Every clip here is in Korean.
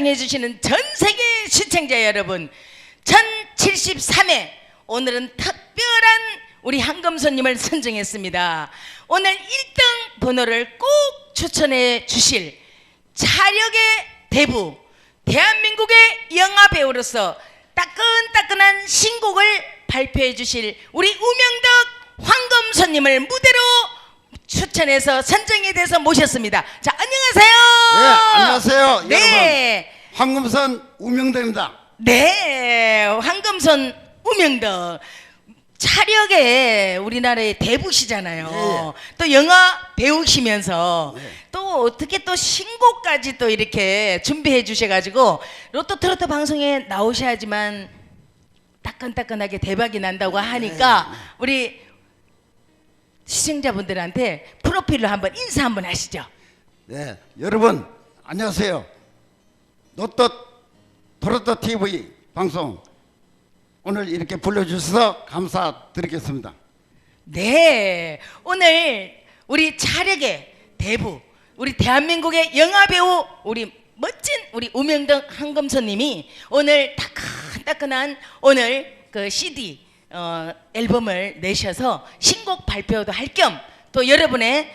사랑해 주시는 전 세계 시청자 여러분 1073회 오늘은 특별한 우리 한금손님을 선정했습니다. 오늘 1등 번호를 꼭 추천해 주실 차력의 대부 대한민국의 영화 배우로서 따끈따끈한 신곡을 발표해 주실 우리 우명덕 황금손님을 무대로 추천해서 선정이 돼서 모셨습니다. 자, 안녕하세요. 네, 안녕하세요, 네. 황금선 우명대입니다. 네. 황금손 우명덕. 차력의 우리나라의 대부시잖아요. 또 영화 배우시면서 네. 또 어떻게 또 신곡까지 또 이렇게 준비해 주셔가지고 로또 트로트 방송에 나오셔야지만 따끈따끈하게 대박이 난다고 하니까 네. 우리 시청자분들한테 프로필로 한번 인사 한번 하시죠. 네, 여러분 안녕하세요. 노또 토로토 TV 방송 오늘 이렇게 불러주셔서 감사드리겠습니다. 네, 오늘 우리 차력의 대부, 우리 대한민국의 영화 배우, 우리 멋진 우리 우명덕 한금선님이 오늘 따끈따끈한 오늘 그 CD 어, 앨범을 내셔서 신곡 발표도 할 겸 또 여러분의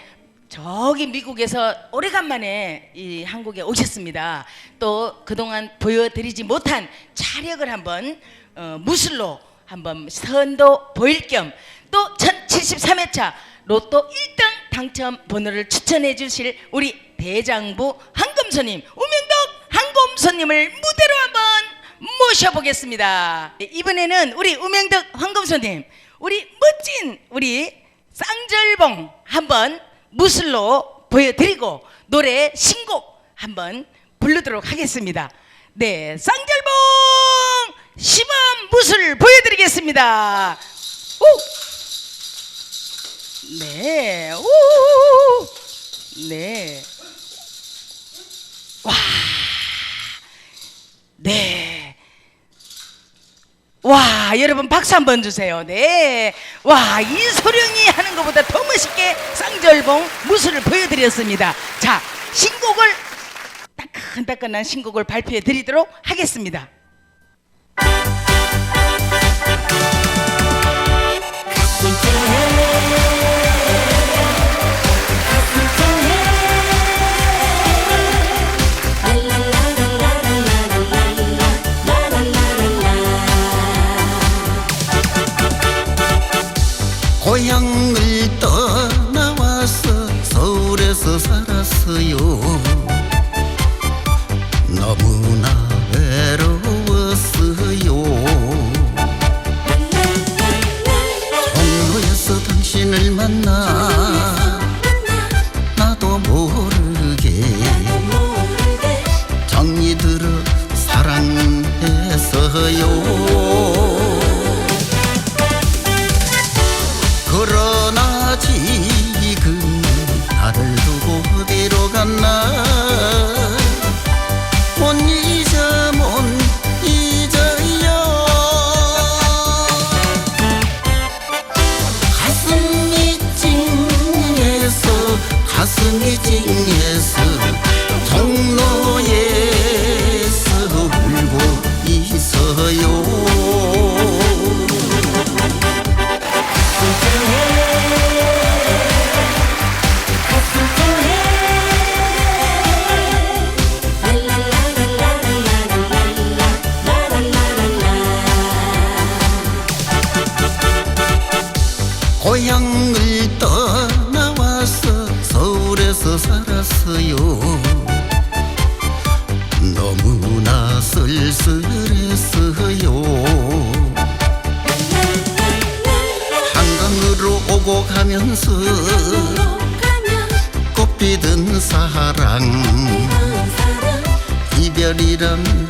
저기 미국에서 오래간만에 이 한국에 오셨습니다. 또 그동안 보여드리지 못한 차력을 한번 어, 무술로 한번 선도 보일 겸 또 1073회차 로또 1등 당첨 번호를 추천해 주실 우리 대장부 한금손님 우명덕 한금손님을 무대로 모셔보겠습니다. 네, 이번에는 우리 우명덕 황금손님 우리 멋진 우리 쌍절봉 한번 무술로 보여드리고 노래 신곡 한번 부르도록 하겠습니다. 네, 쌍절봉 시범 무술 보여드리겠습니다. 오! 네, 오! 네. 와! 네. 와, 여러분 박수 한번 주세요. 네. 와, 이소룡이 하는 것보다 더 멋있게 쌍절봉 무술을 보여드렸습니다. 자, 신곡을 따끈따끈한 신곡을 발표해 드리도록 하겠습니다. 가슴이 찡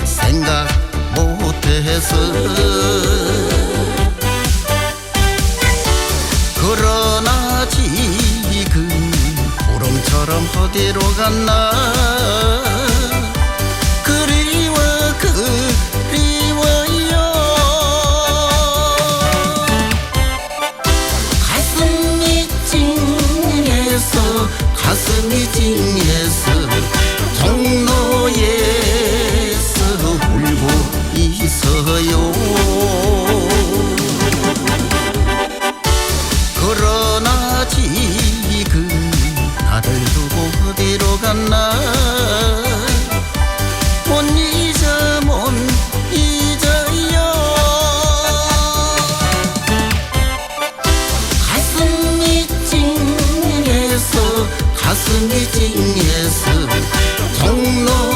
생각 못해서. 그러나 지금 구름처럼 어디로 갔나? 그리워 그리워요. 가슴이 찡해서 가슴이 찡해서 산나. 못 잊어 못 잊어요 가슴이 찡해서 가슴이 찡해서 정로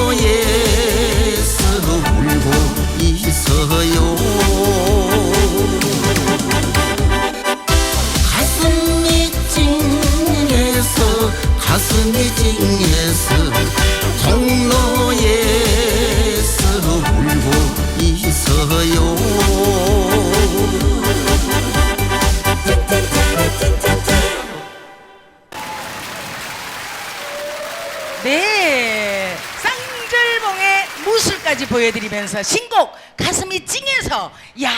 보여드리면서 신곡 가슴이 찡해서 야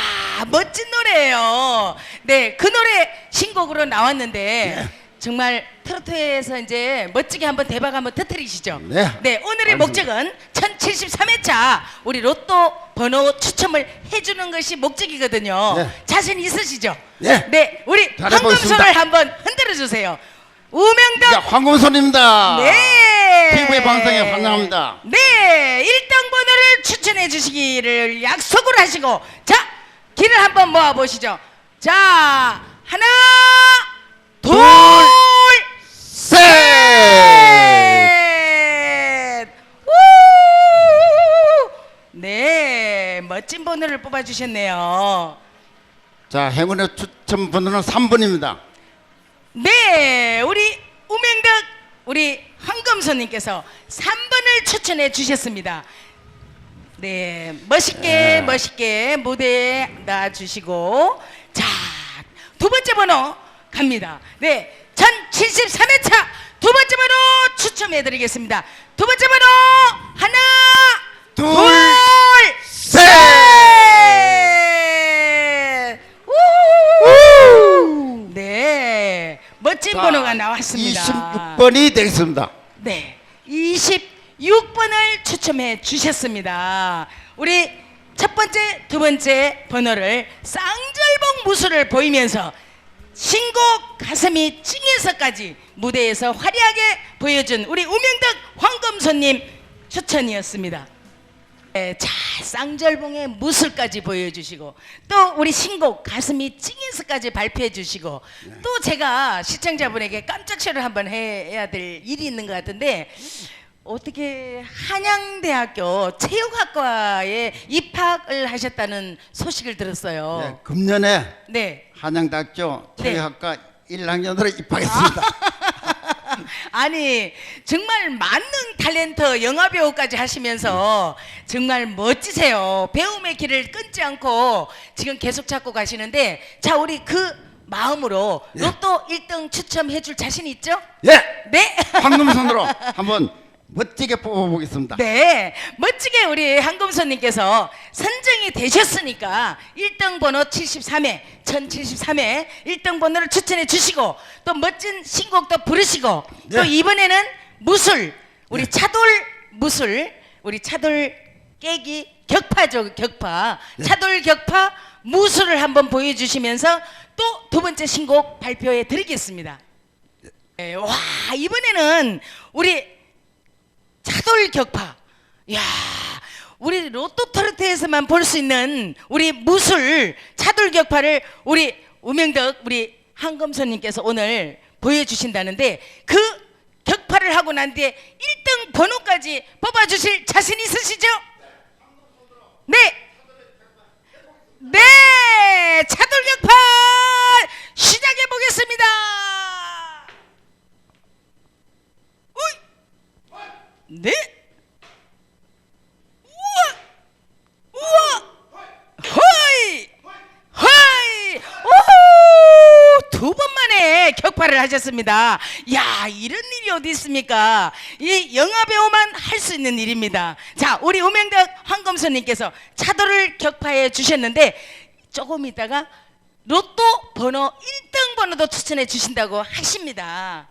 멋진 노래예요. 네, 그 노래 신곡으로 나왔는데 정말 트로트에서 이제 멋지게 한번 대박 한번 터뜨리시죠. 네. 오늘의 알겠습니다. 목적은 1073회차 우리 로또 번호 추첨을 해주는 것이 목적이거든요. 네. 자신 있으시죠? 네. 네, 우리 잘해보겠습니다. 황금손을 한번 흔들어 주세요. 우명덕 자, 황금손입니다. 네. TV 방송에 환영합니다. 네. 1등 번호를 추천해 주시기를 약속을 하시고 자, 길을 한번 모아 보시죠. 자, 하나, 둘, 셋! 셋. 우! 네, 멋진 번호를 뽑아 주셨네요. 자, 행운의 추첨 번호는 3번입니다. 네, 우리 우명덕 우리 황금손님께서 3번을 추천해 주셨습니다. 네, 멋있게 멋있게 무대에 놔주시고 자, 두 번째 번호 갑니다. 네, 1073회차 두 번째 번호 추첨해 드리겠습니다. 두 번째 번호 하나, 둘, 셋! 우! 네, 멋진 자, 번호가 나왔습니다. 26번이 되겠습니다. 네, 26번을 추첨해 주셨습니다. 우리 첫 번째, 두 번째 번호를 쌍절봉 무술을 보이면서 신곡 가슴이 찡해서까지 무대에서 화려하게 보여준 우리 우명덕 황금손님 추천이었습니다. 네, 자 쌍절봉의 무술까지 보여주시고 또 우리 신곡 가슴이 찡해서까지 발표해 주시고 또 제가 시청자분에게 깜짝 쇼를 한번 해야 될 일이 있는 것 같은데 어떻게 한양대학교 체육학과에 입학을 하셨다는 소식을 네, 들었어요. 금년에 네. 한양대학교 네. 체육학과 1학년으로 입학했습니다. 아 니 정말 만능 탤런트 영화 배우까지 하시면서 정말 멋지세요. 배움의 길을 끊지 않고 지금 계속 찾고 가시는데 자 우리 그 마음으로 예. 로또 1등 추첨해 줄 자신 있죠? 예! 네. 황금손으로 한번 멋지게 뽑아보겠습니다. 네, 멋지게 우리 한금손님께서 선정이 되셨으니까 1등 번호 73회, 1073회 1등 번호를 추천해 주시고 또 멋진 신곡도 부르시고 또 네. 이번에는 무술, 우리 차돌 무술, 우리 차돌 깨기 격파죠, 격파. 차돌 격파 무술을 한번 보여주시면서 또 두 번째 신곡 발표해 드리겠습니다. 네, 와, 이번에는 우리 차돌 격파. 야, 우리 로또 트로트에서만 볼 수 있는 우리 무술 차돌 격파를 우리 우명덕 우리 한금선님께서 오늘 보여주신다는데 그 격파를 하고 난 뒤에 1등 번호까지 뽑아주실 자신 있으시죠? 네. 네, 차돌 격파 시작해 보겠습니다. 어이. 네. 우와! 우와! 허이! 허이! 오! 두번 만에 격파를 하셨습니다. 야, 이런 일이 어디 있습니까? 이 영화 배우만 할 수 있는 일입니다. 자, 우리 우명덕 황금선님께서 차도를 격파해 주셨는데 조금 있다가 로또 번호 1등 번호도 추천해 주신다고 하십니다.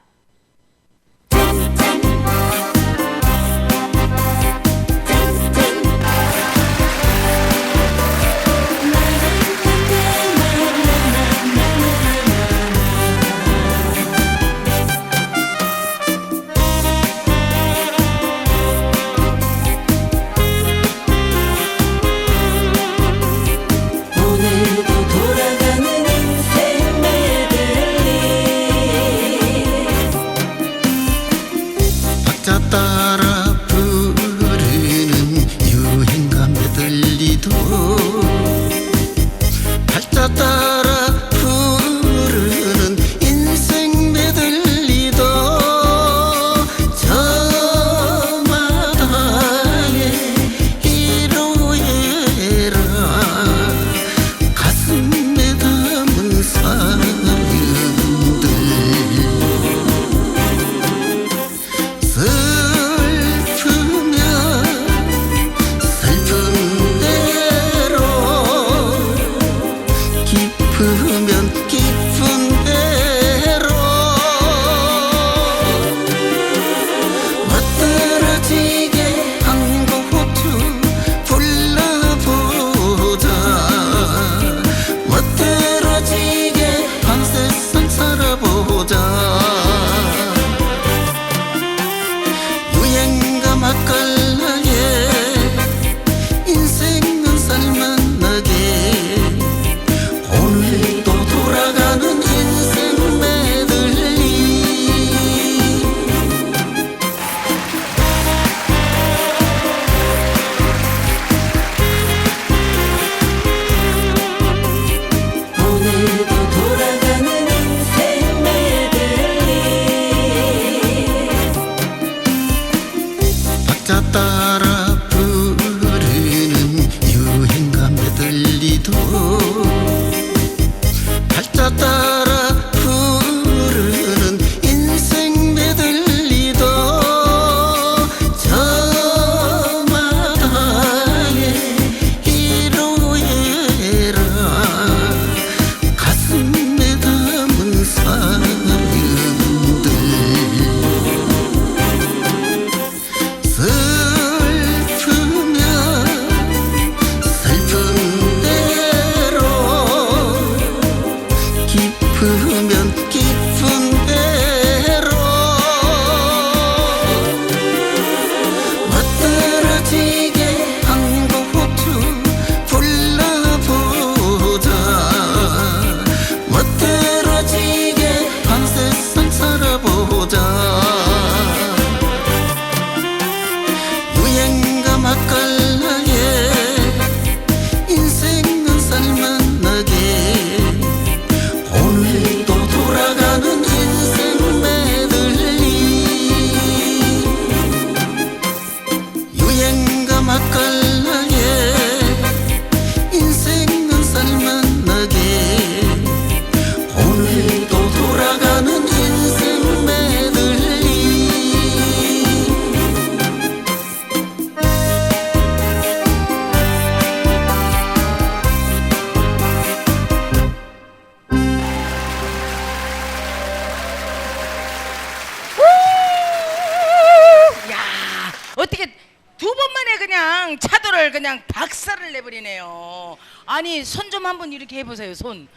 이렇게 해보세요. 손.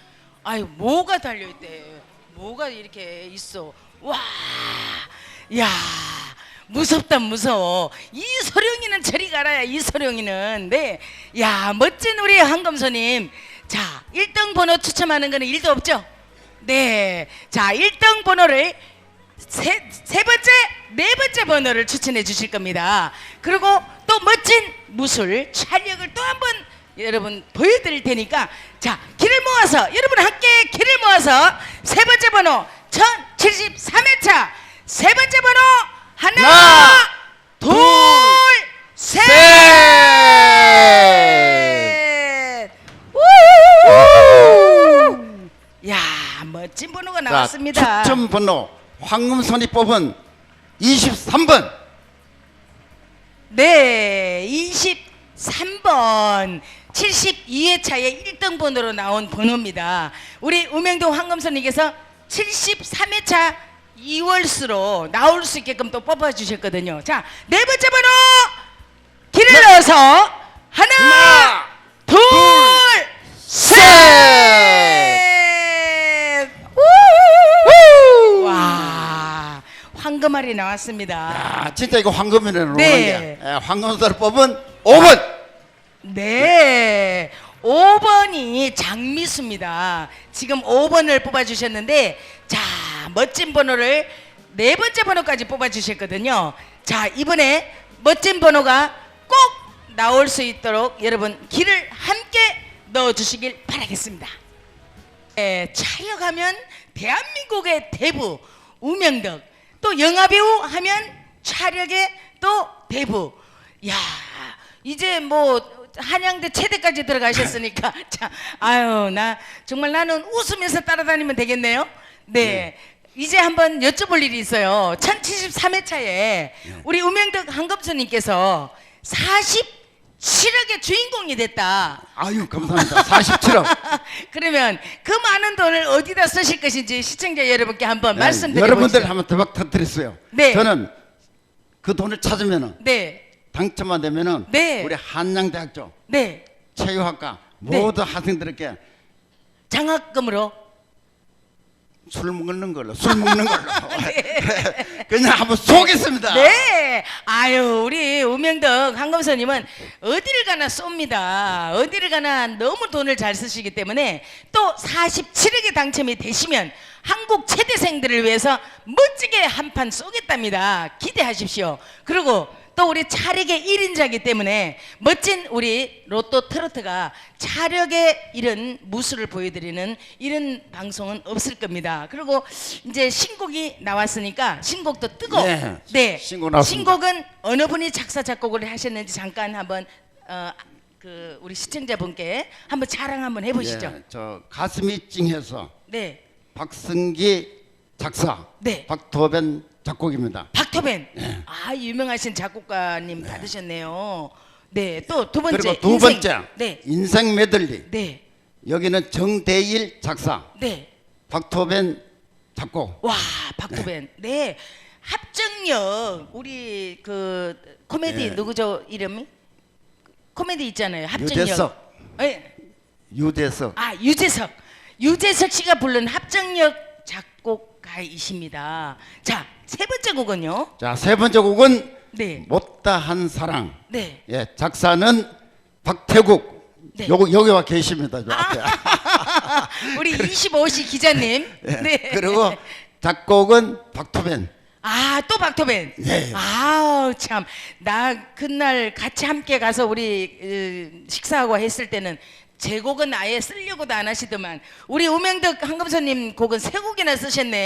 아유 뭐가 달려 있대. 뭐가 이렇게 있어. 와, 야. 무섭다 무서워 이소룡이는 저리 가라 이소룡이는 네. 야 멋진 우리 한검소님 자 1등 번호 추첨하는 거는 일도 없죠 네자 1등 번호를 세, 세 번째, 네 번째 번호를 추천해 주실 겁니다. 그리고 또 멋진 무술 촬영을 또 한 번 여러분 보여드릴 테니까 자 길을 모아서 여러분 함께 길을 모아서 세 번째 번호 1073회차 세 번째 번호 하나, 하나, 둘, 셋. 셋. 우후! 야 멋진 번호가 자, 나왔습니다. 추첨 번호 황금손이 뽑은 23번. 네, 23번 72회차의 1등 번호로 나온 번호입니다. 우리 우명동 황금선님께서 73회 차 2월수로 나올 수 있게끔 또 뽑아주셨거든요. 자, 네 번째 번호 길을 넣어서 하나, 하나, 둘, 셋. 우후! 와, 황금알이 나왔습니다. 아, 진짜 이거 황금이네 네. 게. 예, 황금손을 뽑은 5번. 네. 5번이 장미수입니다. 지금 5번을 뽑아주셨는데, 자, 멋진 번호를 네 번째 번호까지 뽑아주셨거든요. 자, 이번에 멋진 번호가 꼭 나올 수 있도록 여러분 길을 함께 넣어주시길 바라겠습니다. 예, 촬영하면 대한민국의 대부 우명덕 또 영화배우 하면 촬영의 또 대부 야 이제 뭐 한양대 체대까지 들어가셨으니까 자 아유 나 정말 나는 웃으면서 따라다니면 되겠네요 네, 이제 한번 여쭤볼 일이 있어요 1073회차에 우리 우명덕 한검수님께서 47억의 주인공이 됐다 아유 감사합니다. 47억. 그러면 그 많은 돈을 어디다 쓰실 것인지 시청자 여러분께 한번 네, 말씀드려 여러분들. 한번 대박 터뜨렸어요. 네. 저는 그 돈을 찾으면은 네, 당첨만 되면은 네. 우리 한양대학교 네, 체육학과 네. 모든 학생들에게 장학금으로. 술 먹는 걸로 술 먹는 걸로 그냥 한번 쏘겠습니다. 네, 아유 우리 우명덕 한검선님은 어디를 가나 쏩니다. 어디를 가나 너무 돈을 잘 쓰시기 때문에 또 47억에 당첨이 되시면 한국 체대생들을 위해서 멋지게 한 판 쏘겠답니다. 기대하십시오. 그리고 또 우리 차력의 1인자기 때문에 멋진 우리 로또 트로트가 차력의 이런 무술을 보여드리는 이런 방송은 없을 겁니다. 그리고 이제 신곡이 나왔으니까 신곡도 뜨고 네, 네. 신곡 나왔습니다. 신곡은 어느 분이 작사 작곡을 하셨는지 잠깐 한번 어, 그 우리 시청자분께 한번 자랑 한번 해보시죠. 예, 저 가슴이 찡해서 네. 박승기 작사, 네. 박도변 작곡입니다. 박토벤. 네. 아 유명하신 작곡가님 받으셨네요. 네. 또 두 번째. 그리고 두 인생. 번째 네. 인생 메들리 네. 여기는 정대일 작사, 네. 박토변 작곡. 와 박토벤. 네. 합정역 우리 그 코미디 네. 누구죠 이름이? 코미디 있잖아요. 합정역. 유재석. 네. 유재석. 아 유재석 유재석 씨가 부른 합정역 작곡 가이십니다. 자 세 번째 곡은요. 자, 세 번째 곡은 네. 못다한 사랑. 네. 예, 작사는 박태국. 네. 요거 여기 와 계십니다. 저 앞에. 우리 25시 기자님. 예, 네. 그리고 작곡은 박토변. 아또 박토벤. 네. 아우 참 나 그날 같이 함께 가서 우리 으, 식사하고 했을 때는 제 곡은 아예 쓰려고도 안 하시더만 우리 우명덕 한금선님 곡은 세 곡이나 쓰셨네.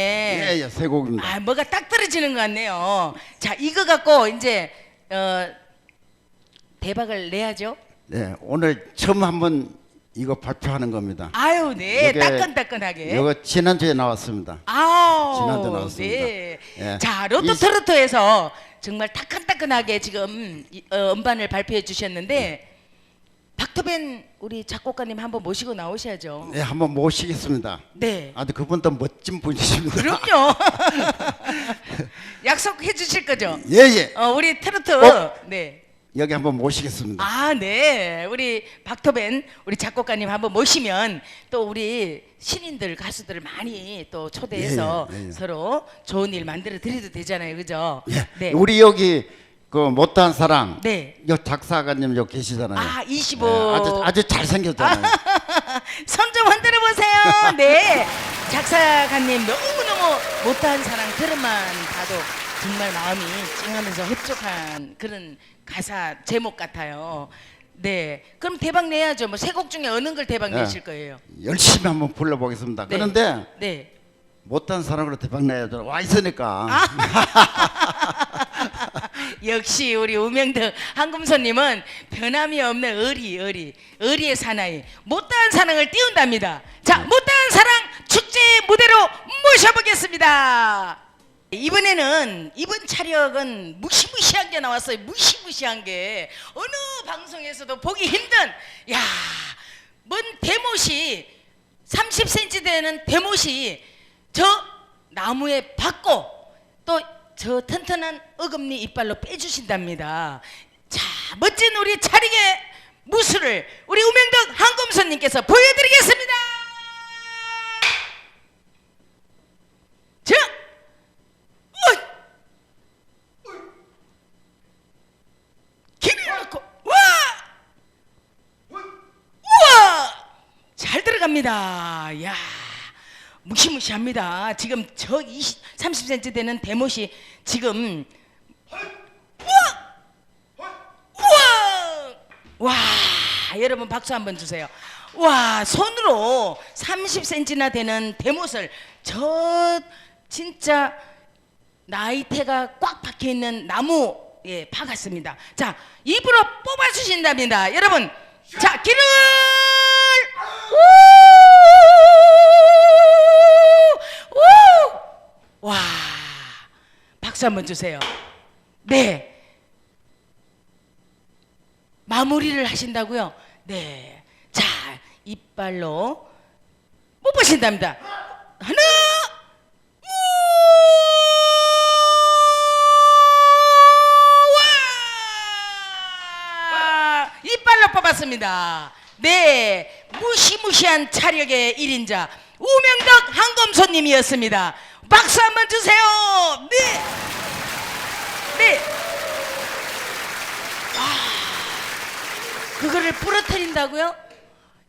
예, 예, 세 곡입니다. 아 뭐가 딱 떨어지는 것 같네요. 자 이거 갖고 이제 어, 대박을 내야죠. 네, 오늘 처음 한번 이거 발표하는 겁니다. 아유 네 요게- 따끈따끈하게. 이거 지난주에 나왔습니다. 아우 지난주 나왔습니다. 네. 예. 자 로또 이- 트로트에서 정말 따끈따끈하게 지금 이- 어, 음반을 발표해 주셨는데 박토벤 우리 작곡가님 한번 모시고 나오셔야죠. 네, 한번 모시겠습니다. 네. 아주 그분도 멋진 분이십니다. 그럼요. 약속해 주실 거죠? 예, 예. 어, 우리 트로트 어? 네. 여기 한번 모시겠습니다. 아, 네. 우리 박토벤 우리 작곡가님 한번 모시면 또 우리 신인들 가수들을 많이 또 초대해서 예, 예, 예, 예. 서로 좋은 일 만들어 드려도 되잖아요. 그죠? 예. 네. 우리 여기 그 못한 사랑. 네. 여 작사가님 여기 계시잖아요. 아, 25. 예, 아주 아주 잘생겼잖아요. 손좀 흔들어 보세요. 네. 작사가님 너무너무 못한 사랑 들으만 봐도 정말 마음이 찡하면서 흡족한 그런 가사 제목 같아요. 네. 그럼 대박 내야죠. 뭐 세 곡 중에 어느 걸 대박 네. 내실 거예요? 열심히 한번 불러보겠습니다. 네. 그런데 네. 못한 사랑으로 대박 내야죠. 와 있으니까. 아. 역시 우리 우명덕 한금손님은 변함이 없는 의리, 의리, 의리의 사나이, 못다한 사랑을 띄운답니다. 자, 못다한 사랑 축제 무대로 모셔보겠습니다. 이번에는 이번 차력은 무시무시한 게 나왔어요. 무시무시한 게 어느 방송에서도 보기 힘든 야, 뭔 대못이 30cm 되는 대못이 저 나무에 박고 또 저 튼튼한 어금니 이빨로 빼주신답니다. 자, 멋진 우리 차릭의 무술을 우리 우명덕 한검선님께서 보여드리겠습니다. 자, 어이, 길이 놓고. 무시무시합니다. 지금 저 20, 30cm 되는 대못이 지금! 우와! 와! 여러분 박수 한번 주세요. 와, 손으로 30cm나 되는 대못을 저 진짜 나이테가 꽉 박혀 있는 나무에 박았습니다. 자, 입으로 뽑아 주신답니다. 여러분. 자, 길을 우! 와! 박수 한번 주세요. 네. 마무리를 하신다고요? 네. 자, 이빨로 뽑으신답니다. 하나, 와! 이빨로 뽑았습니다. 네, 무시무시한 차력의 1인자 우명덕 한검손님이었습니다. 박수 한 번 주세요. 네, 네. 아, 그거를 부러뜨린다고요?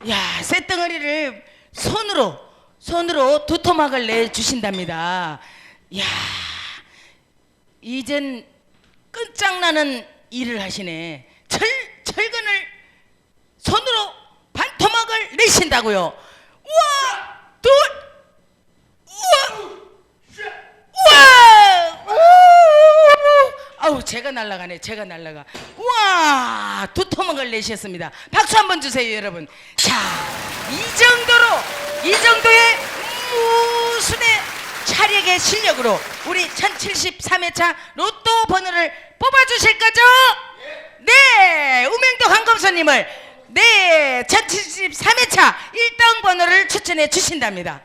야, 쇳덩어리를 손으로 손으로 두 토막을 내 주신답니다. 야, 이젠 끝장나는 일을 하시네. 철 철근을 손으로 반토막을 내신다고요. 우와, 둘, 우와, 우 와, 우! 아우 제가 날라가네. 제가 날라가. 우와, 두 토막을 내셨습니다. 박수 한번 주세요, 여러분. 자, 이 정도로 이 정도의 무순의 차력의 실력으로 우리 1073회차 로또 번호를 뽑아 주실 거죠? 네, 우명도 황검선님을 네, 1073회차 1등 번호를 추천해 주신답니다.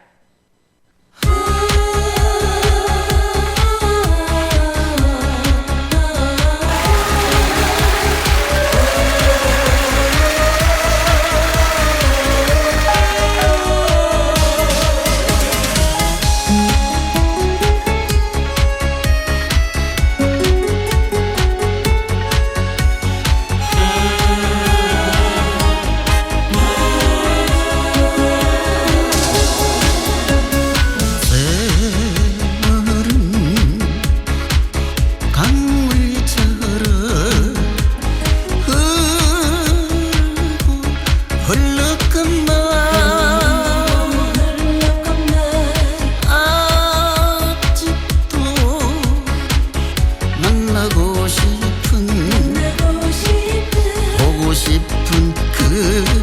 good.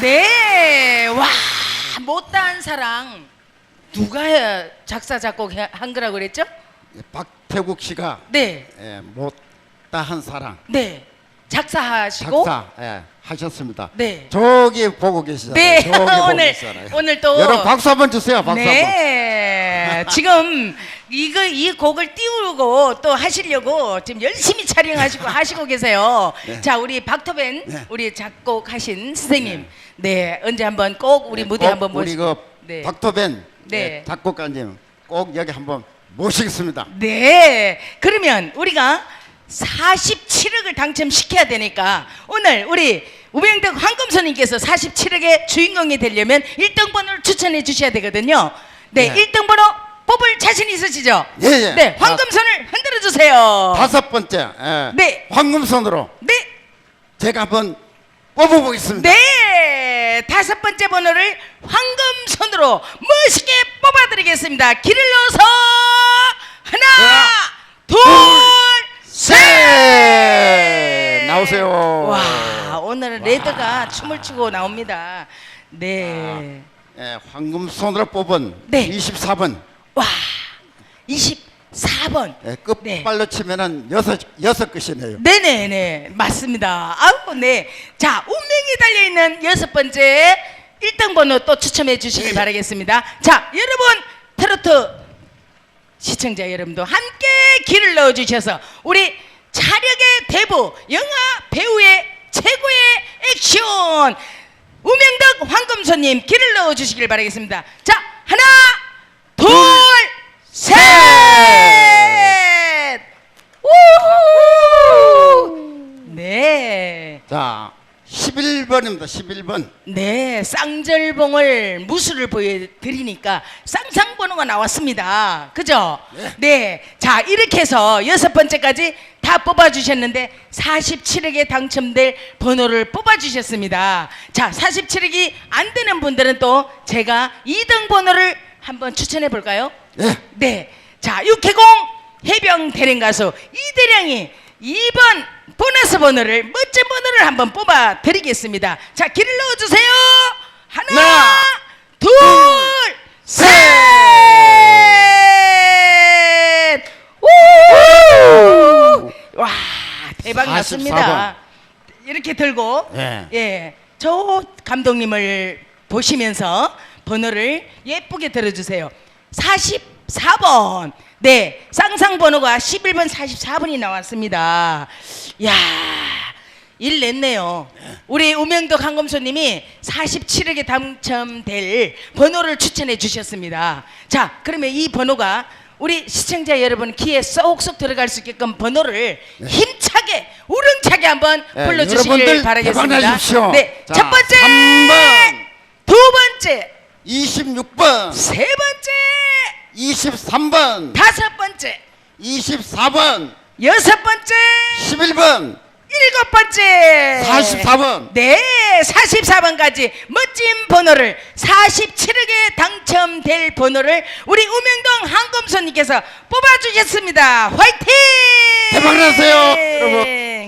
네, 와 못다한 사랑 누가 작사 작곡 한 거라고 그랬죠? 박태국 씨가 네, 예, 못다한 사랑 네 작사하시고 작사 예, 하셨습니다. 네. 저기 보고 계시잖아요. 네, 저기 보고 오늘- 계시잖아요. 오늘 또- 여러분 박수 한번 주세요. 박수 한번. 네, 지금 이거 이 곡을 띄우고 또 하시려고 지금 열심히 촬영하시고 하시고 계세요. 네. 자, 우리 박토벤 네. 우리 작곡하신 선생님, 네, 언제 한번 꼭 우리 네, 무대 꼭 한번 모시. 우리 그 네. 박토벤 네. 예, 작곡가님 꼭 여기 한번 모시겠습니다. 네, 그러면 우리가 47억을 당첨시켜야 되니까 오늘 우리 우병덕 황금손님께서 47억의 주인공이 되려면 1등 번호를 추천해 주셔야 되거든요. 네, 네. 1등 번호 뽑을 자신 있으시죠? 예, 예. 네, 황금손을 흔들어 주세요. 다섯 번째 예, 네. 황금손으로 네, 제가 한번 뽑아보겠습니다. 네, 다섯 번째 번호를 황금손으로 멋있게 뽑아 드리겠습니다. 길을 넣어서 하나, 둘, 셋 나오세요. 와, 오늘은 레드가 춤을 추고 나옵니다. 네. 예, 황금 손으로 뽑은 네. 24번 와, 24번. 예, 끝발로 치면은 여섯 여섯 끝이네요. 네네네, 맞습니다. 아우, 네. 자, 운명이 달려 있는 여섯 번째 1등 번호 또 추첨해 주시길 네. 바라겠습니다. 자, 여러분, 트로트 시청자 여러분도 함께 길을 넣어 주셔서 우리 차력의 대부, 영화 배우의 최고의 액션, 우명덕 황금손님 길을 넣어 주시길 바라겠습니다. 자, 하나, 둘, 셋! 우! 네. 자, 11번입니다. 11번. 네, 쌍절봉을 무술을 보여드리니까 쌍쌍번호가 나왔습니다. 그죠? 네. 자, 이렇게 해서 여섯 번째까지 다 뽑아주셨는데 47억에 당첨될 번호를 뽑아주셨습니다. 자, 47억이 안 되는 분들은 또 제가 2등 번호를 한번 추천해 볼까요? 예. 네. 자, 육해공 해병 대령 가수 이대령이 2번 보너스 번호를 멋진 번호를 한번 뽑아 드리겠습니다. 자, 길을 넣어 주세요. 하나, 하나, 둘, 셋! 우! 와, 대박 44번. 났습니다. 이렇게 들고 예. 예. 저 감독님을 보시면서 번호를 예쁘게 들어 주세요. 44번 네, 쌍상 번호가 11번 44분이 나왔습니다. 야, 일 냈네요. 우리 우명덕 한검소님이 47억에 당첨될 번호를 추천해 주셨습니다. 자, 그러면 이 번호가 우리 시청자 여러분 귀에 쏙쏙 들어갈 수 있게끔 번호를 힘차게 우렁차게 한번 네, 불러주시길 여러분들 바라겠습니다. 대박나십시오. 네, 자, 첫 번째, 3번. 두 번째, 26번, 세 번째, 23번, 다섯 번째, 24번, 여섯 번째, 11번, 일곱 번째. 44번. 네 44번까지 멋진 번호를 47억에 당첨될 번호를 우리 우명동 한검선님께서 뽑아주셨습니다. 화이팅! 대박 나세요, 여러분.